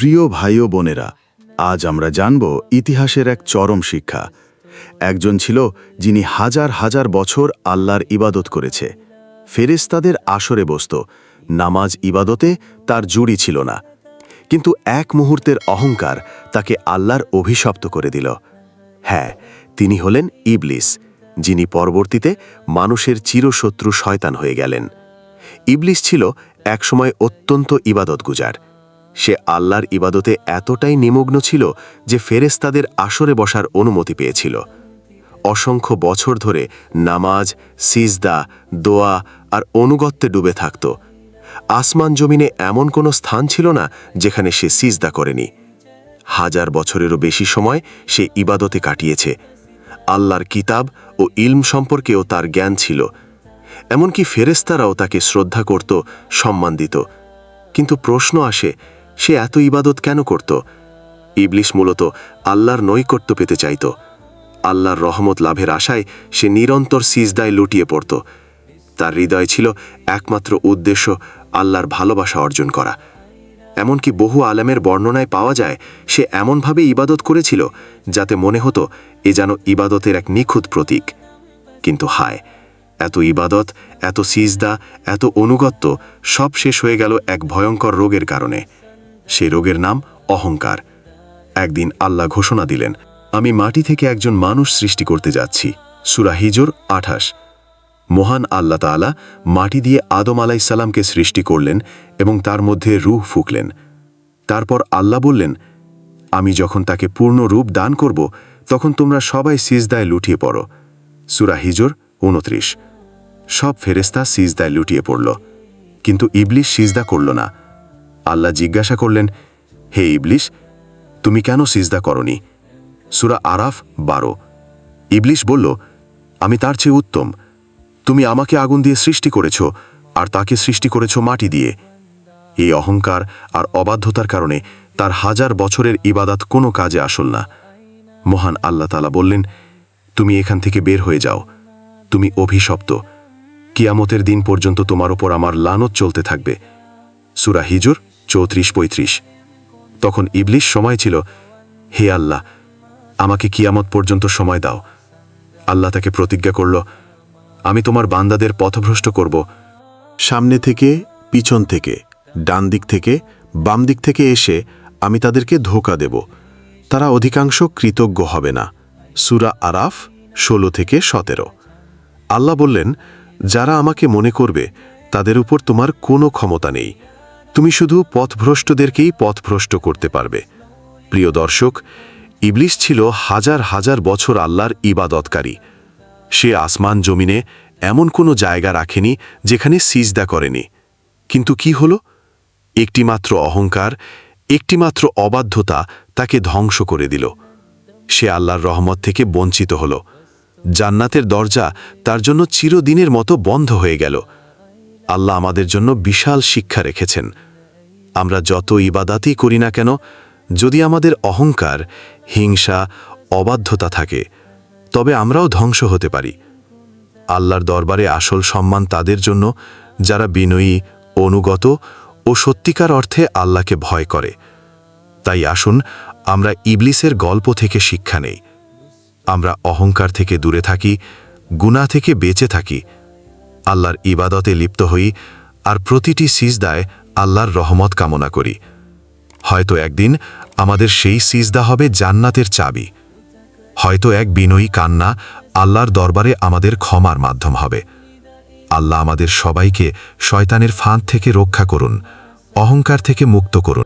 প্রিয় ভাই ও বোনেরা, আজ আমরা জানব ইতিহাসের এক চরম শিক্ষা। একজন ছিল যিনি হাজার হাজার বছর আল্লাহর ইবাদত করেছে। ফেরেস্তাদের আসরে বসত, নামাজ ইবাদতে তার জুড়ি ছিল না। কিন্তু এক মুহূর্তের অহংকার তাকে আল্লাহর অভিশপ্ত করে দিল। হ্যাঁ তিনি হলেন ইবলিস, যিনি পরবর্তীতে মানুষের চিরশত্রু শয়তান হয়ে গেলেন। ইবলিস ছিল একসময় অত্যন্ত ইবাদতগুজার। সে আল্লাহর ইবাদতে এতটাই নিমগ্ন ছিল যে ফেরেস্তাদের আসরে বসার অনুমতি পেয়েছিল। অসংখ্য বছর ধরে নামাজ, সিজদা, দোয়া আর অনুগত্যে ডুবে থাকত। আসমান জমিনে এমন কোনো স্থান ছিল না যেখানে সে সিজদা করেনি। হাজার বছরেরও বেশি সময় সে ইবাদতে কাটিয়েছে। আল্লাহর কিতাব ও ইলম সম্পর্কেও তার জ্ঞান ছিল। এমনকি ফেরেস্তারাও তাকে শ্রদ্ধা করত, সম্মান দিত। কিন্তু প্রশ্ন আসে সে এত ইবাদত কেন করত? ইবলিশ মূলত আল্লাহর নৈকট্য পেতে চাইত। আল্লাহর রহমত লাভের আশায় সে নিরন্তর সিজদায় লুটিয়ে পড়ত। তার হৃদয় ছিল একমাত্র উদ্দেশ্য আল্লাহর ভালোবাসা অর্জন করা। এমনকি বহু আলেমের বর্ণনায় পাওয়া যায়, সে এমনভাবে ইবাদত করেছিল যাতে মনে হতো এ যেন ইবাদতের এক নিখুঁত প্রতীক। কিন্তু হায়, এত ইবাদত, এত সিজদা, এত অনুগত্য সব শেষ হয়ে গেল এক ভয়ঙ্কর রোগের কারণে। সে রোগের নাম অহংকার। একদিন আল্লাহ ঘোষণা দিলেন, আমি মাটি থেকে একজন মানুষ সৃষ্টি করতে যাচ্ছি। সুরা হিজর আঠাশ। মহান আল্লাহ তাআলা মাটি দিয়ে আদম আলাইসাল্লামকে সৃষ্টি করলেন এবং তার মধ্যে রূহ ফুকলেন। তারপর আল্লাহ বললেন, আমি যখন তাকে পূর্ণ রূপ দান করব, তখন তোমরা সবাই সিজদায় লুটিয়ে পড়ো। সুরা হিজর উনত্রিশ সব ফেরেস্তা সিজদায় লুটিয়ে পড়ল। কিন্তু ইবলিশ সিজদা করল না। আল্লাহ জিজ্ঞাসা করলেন, হে ইবলিশ, তুমি কেন সিজদা করনি? সুরা আরাফ বারো। ইবলিশ বলল, আমি তার চেয়ে উত্তম। তুমি আমাকে আগুন দিয়ে সৃষ্টি করেছ আর তাকে সৃষ্টি করেছ মাটি দিয়ে। এই অহংকার আর অবাধ্যতার কারণে তার হাজার বছরের ইবাদাত কোনো কাজে আসল না। মহান আল্লাহ তালা বললেন, তুমি এখান থেকে বের হয়ে যাও। তুমি অভিশপ্ত। কিয়ামতের দিন পর্যন্ত তোমার ওপর আমার লানত চলতে থাকবে। সুরা হিজুর চৌত্রিশ পঁয়ত্রিশ। তখন ইবলিশ সময় ছিল, হে আল্লাহ, আমাকে কিয়ামত পর্যন্ত সময় দাও। আল্লাহ তাকে প্রতিজ্ঞা করল, আমি তোমার বান্দাদের পথভ্রষ্ট করব। সামনে থেকে, পিছন থেকে, ডান দিক থেকে, বাম দিক থেকে এসে আমি তাদেরকে ধোকা দেব। তারা অধিকাংশ কৃতজ্ঞ হবে না। সুরা আরাফ, ষোলো থেকে সতেরো। আল্লাহ বললেন, যারা আমাকে মনে করবে, তাদের উপর তোমার কোনো ক্ষমতা নেই। তুমি শুধু পথভ্রষ্টদেরকেই পথভ্রষ্ট করতে পারবে। প্রিয় দর্শক ইবলিশ ছিল হাজার হাজার বছর আল্লাহর ইবাদতকারী। সে আসমান জমিনে এমন কোনো জায়গা রাখেনি যেখানে সিজদা করেনি। কিন্তু কি হল? একটিমাত্র অহংকার, একটিমাত্র অবাধ্যতা তাকে ধ্বংস করে দিল। সে আল্লাহর রহমত থেকে বঞ্চিত হল। জান্নাতের দরজা তার জন্য চিরদিনের মতো বন্ধ হয়ে গেল। আল্লাহ আমাদের জন্য বিশাল শিক্ষা রেখেছেন। আমরা যত ইবাদাতই করি না কেন, যদি আমাদের অহংকার, হিংসা, অবাধ্যতা থাকে, তবে আমরাও ধ্বংস হতে পারি। আল্লাহর দরবারে আসল সম্মান তাদের জন্য, যারা বিনয়ী, অনুগত ও সত্যিকার অর্থে আল্লাহকে ভয় করে। তাই আসুন, আমরা ইবলিসের গল্প থেকে শিক্ষা নেই। আমরা অহংকার থেকে দূরে থাকি গুণা থেকে বেঁচে থাকি। আল্লাহর ইবাদতে লিপ্ত হই আর প্রতিটি সিজদায় আল্লাহর রহমত কামনা করি। হয়তো একদিন আমাদের সেই সিজদা হবে জান্নাতের চাবি। হয়তো এক বিনয়ী কান্না আল্লাহর দরবারে আমাদের ক্ষমার মাধ্যম হবে। আল্লাহ আমাদের সবাইকে শয়তানের ফাঁদ থেকে রক্ষা করুন, অহংকার থেকে মুক্ত করুন।